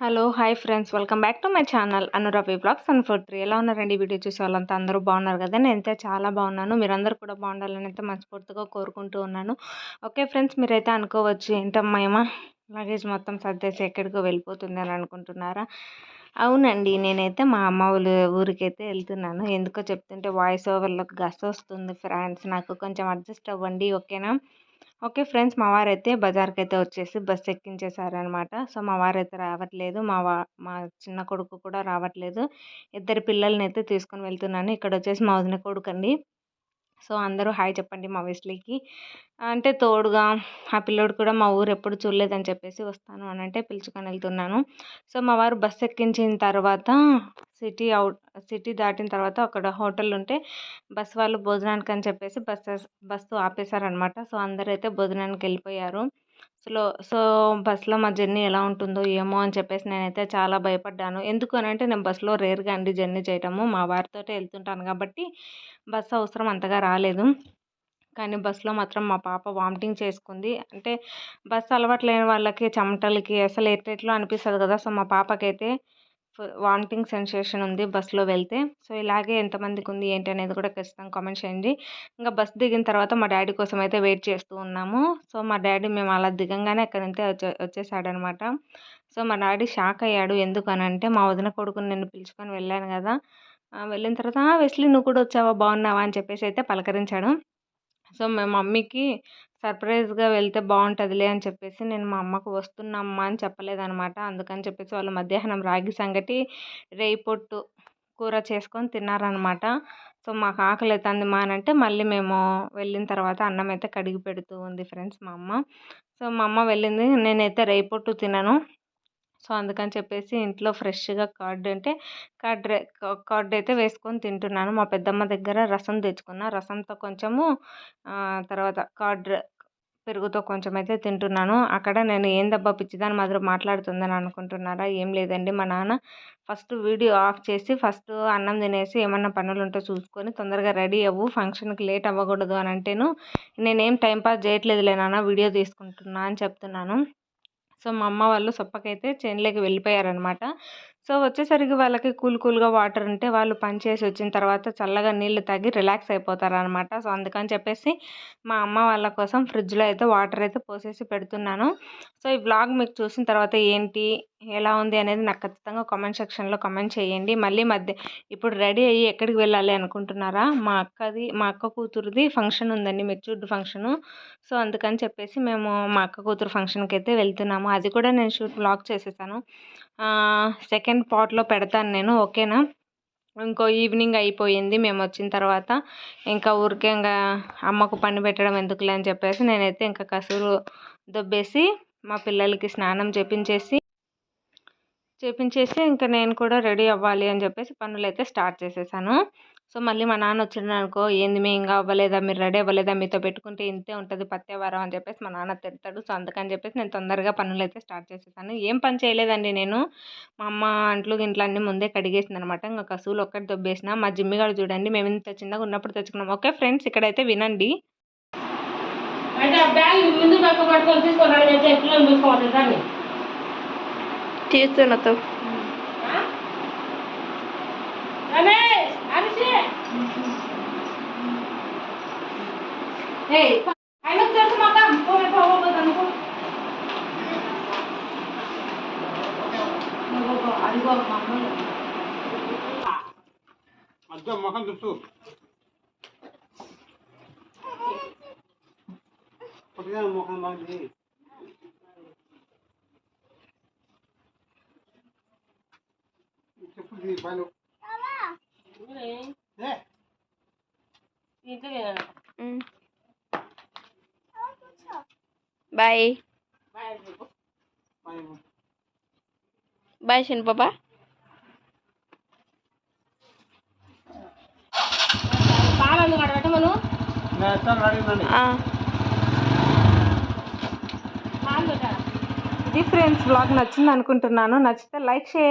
Hello hi friends. Welcome back to my channel Anuravi blogs. And food three ఎలా ఉన్నారండి? Video చూసే వాళ్ళంతా అందరూ బాగున్నారు కదా? నేనైతే చాలా బాగున్నాను. మీరందరూ కూడా బాగుండాలని అయితే మనస్ఫూర్తిగా కోరుకుంటూ ఉన్నాను. ఓకే ఫ్రెండ్స్ మీరైతే అనుకోవచ్చు ఏంటమ్మా ఏమా లగేజ్ మొత్తం సర్దేసి ఎక్కడికో వెళ్ళిపోతుంది అని అనుకుంటున్నారా? అవునండి నేనైతే మా అమ్మ వాళ్ళ ఊరికైతే వెళ్తున్నాను. ఎందుకో చెప్తుంటే వాయిస్ ఓవర్లోకి గస వస్తుంది ఫ్రెండ్స్. నాకు కొంచెం అడ్జస్ట్ అవ్వండి ఓకేనా? ఓకే ఫ్రెండ్స్ మా వారైతే బజార్కి అయితే వచ్చేసి బస్ ఎక్కించేసారనమాట సో మా వారైతే రావట్లేదు. మా వా మా చిన్న కొడుకు కూడా రావట్లేదు. ఇద్దరు పిల్లల్ని అయితే తీసుకొని వెళ్తున్నాను. ఇక్కడ వచ్చేసి మా వదిన కొడుకు అండి సో అందరూ హాయ్ చెప్పండి మా వెస్లీకి అంటే తోడుగా ఆ పిల్లోడు కూడా మా ఊరు ఎప్పుడు చూడలేదని చెప్పేసి వస్తాను అని అంటే పిలుచుకొని వెళ్తున్నాను. సో మా వారు బస్ ఎక్కించిన తర్వాత సిటీ అవుట్ సిటీ దాటిన తర్వాత అక్కడ హోటల్ ఉంటే బస్ వాళ్ళు భోజనానికి అని చెప్పేసి బస్సు బస్సు ఆపేశారనమాట సో అందరూ అయితే భోజనానికి వెళ్ళిపోయారు. స్లో సో బస్సులో మా జర్నీ ఎలా ఉంటుందో ఏమో అని చెప్పేసి నేనైతే చాలా భయపడ్డాను. ఎందుకు అని అంటే నేను బస్సులో రేర్గా అండి జర్నీ చేయటము. మా వారితో వెళ్తుంటాను కాబట్టి బస్సు అవసరం అంతగా రాలేదు. కానీ బస్సులో మాత్రం మా పాప వామిటింగ్ చేసుకుంది. అంటే బస్సు అలవాటు లేని వాళ్ళకి చెమటలకి అసలు ఎట్లెట్లో అనిపిస్తుంది కదా! సో మా పాపకైతే వామిటింగ్ సెన్సేషన్ ఉంది బస్సులో వెళ్తే. సో ఇలాగే ఎంతమందికి ఉంది ఏంటి అనేది కూడా ఖచ్చితంగా కామెంట్ చేయండి. ఇంకా బస్ దిగిన తర్వాత మా డాడీ కోసం అయితే వెయిట్ చేస్తూ ఉన్నాము. సో మా డాడీ మేము అలా దిగంగానే అక్కడి నుంచి వచ్చే వచ్చేసాడనమాట. సో మా డాడీ షాక్ అయ్యాడు. ఎందుకు అని అంటే మా వదిన కొడుకుని నేను పిలుచుకొని వెళ్ళాను కదా. వెళ్ళిన తర్వాత వెస్లీ నువ్వు కూడా వచ్చావా? బాగున్నావా? అని చెప్పేసి అయితే పలకరించాడు. సో మా మమ్మీకి సర్ప్రైజ్గా వెళ్తే బాగుంటుందిలే అని చెప్పేసి నేను మా అమ్మకు వస్తున్నామ్మా అని చెప్పలేదనమాట. అందుకని చెప్పేసి వాళ్ళు మధ్యాహ్నం రాగి సంగటి రేయి పొట్టు కూర చేసుకొని తిన్నారనమాట. సో మాకు ఆకలి అవుతుంది మా అని అంటే మళ్ళీ మేము వెళ్ళిన తర్వాత అన్నం అయితే కడిగి పెడుతూ ఉంది ఫ్రెండ్స్ మా అమ్మ. సో మా అమ్మ వెళ్ళింది నేనైతే రేయి పొట్టు తినను. సో అందుకని చెప్పేసి ఇంట్లో ఫ్రెష్గా కర్డ్ అంటే కర్డ్ కర్డ్ అయితే వేసుకొని తింటున్నాను. మా పెద్దమ్మ దగ్గర రసం తెచ్చుకున్న. రసంతో కొంచెము తర్వాత కర్డ్ పెరుగుతో కొంచెం అయితే తింటున్నాను. అక్కడ నేను ఏందబ్బా పిచ్చిదాని మాదిరి మాట్లాడుతుందని అనుకుంటున్నారా? ఏం లేదండి. మా నాన్న ఫస్ట్ వీడియో ఆఫ్ చేసి ఫస్ట్ అన్నం తినేసి ఏమన్నా పనులు ఉంటే చూసుకొని తొందరగా రెడీ అవ్వు. ఫంక్షన్కి లేట్ అవ్వకూడదు అని అంటేను నేనేం టైంపాస్ చేయట్లేదులే నాన్న వీడియో తీసుకుంటున్నా అని చెప్తున్నాను. సో మా అమ్మ వాళ్ళు సొప్పకైతే చేనులోకి వెళ్ళిపోయారనమాట సో వచ్చేసరికి వాళ్ళకి కూల్ కూల్గా వాటర్ ఉంటే వాళ్ళు పని చేసి వచ్చిన తర్వాత చల్లగా నీళ్ళు తాగి రిలాక్స్ అయిపోతారనమాట సో అందుకని చెప్పేసి మా అమ్మ వాళ్ళ కోసం ఫ్రిడ్జ్లో అయితే వాటర్ అయితే పోసేసి పెడుతున్నాను. సో ఈ బ్లాగ్ మీకు చూసిన తర్వాత ఏంటి ఎలా ఉంది అనేది నాకు ఖచ్చితంగా కామెంట్ సెక్షన్లో కామెంట్ చేయండి. మళ్ళీ మధ్య ఇప్పుడు రెడీ అయ్యి ఎక్కడికి వెళ్ళాలి అనుకుంటున్నారా? మా అక్కది మా అక్క కూతురుది ఫంక్షన్ ఉందండి మెచ్యూర్డ్ ఫంక్షను. సో అందుకని చెప్పేసి మేము మా అక్క కూతురు ఫంక్షన్కి అయితే వెళ్తున్నాము. అది కూడా నేను షూట్ బ్లాగ్ చేసేసాను. సెకండ్ పార్ట్లో పెడతాను నేను ఓకేనా? ఇంకో ఈవినింగ్ అయిపోయింది మేము వచ్చిన తర్వాత. ఇంకా ఊరికే ఇంకా అమ్మకు పని పెట్టడం ఎందుకులే అని చెప్పేసి నేనైతే ఇంకా కసురు దొబ్బేసి మా పిల్లలకి స్నానం చేపించేసి చేపించేసి ఇంకా నేను కూడా రెడీ అవ్వాలి అని చెప్పేసి పనులు అయితే స్టార్ట్ చేసేసాను. సో మళ్ళీ మా నాన్న వచ్చిండు అనుకో ఏంది మీ ఇంకా అవ్వలేదా? మీరు రెడీ అవ్వలేదా? మీతో పెట్టుకుంటే ఇంతే ఉంటుంది పత్తేవారం అని చెప్పేసి మా నాన్న తిడతాడు. సో అందుకని చెప్పేసి నేను తొందరగా పనులు అయితే స్టార్ట్ చేసేసాను. ఏం పని చేయలేదండి నేను. మా అమ్మ అంట్లు గింట్లు అన్నీ ముందే కడిగేసింది అనమాట ఇంకా కసువులు ఒక్కటి దొబ్బేసిన మా జిమ్మిగాడు చూడండి మేము ఇంత చిన్నగా ఉన్నప్పుడు తెచ్చుకున్నాం. ఓకే ఫ్రెండ్స్ ఇక్కడైతే వినండి. అయితే ఆ బ్యాగ్ ముందు పక్క పట్టుకొని తీసుకొని ఎట్లా చూసుకోవాలి దాన్ని చేస్తున్నతో మొహం చూసు మొహం బాగుంది బాయ్. బాయ్ చిన్న పాప. పాలను ఇది ఫ్రెండ్స్ బ్లాగ్ నచ్చింది అనుకుంటున్నాను నచ్చితే లైక్ చేయండి.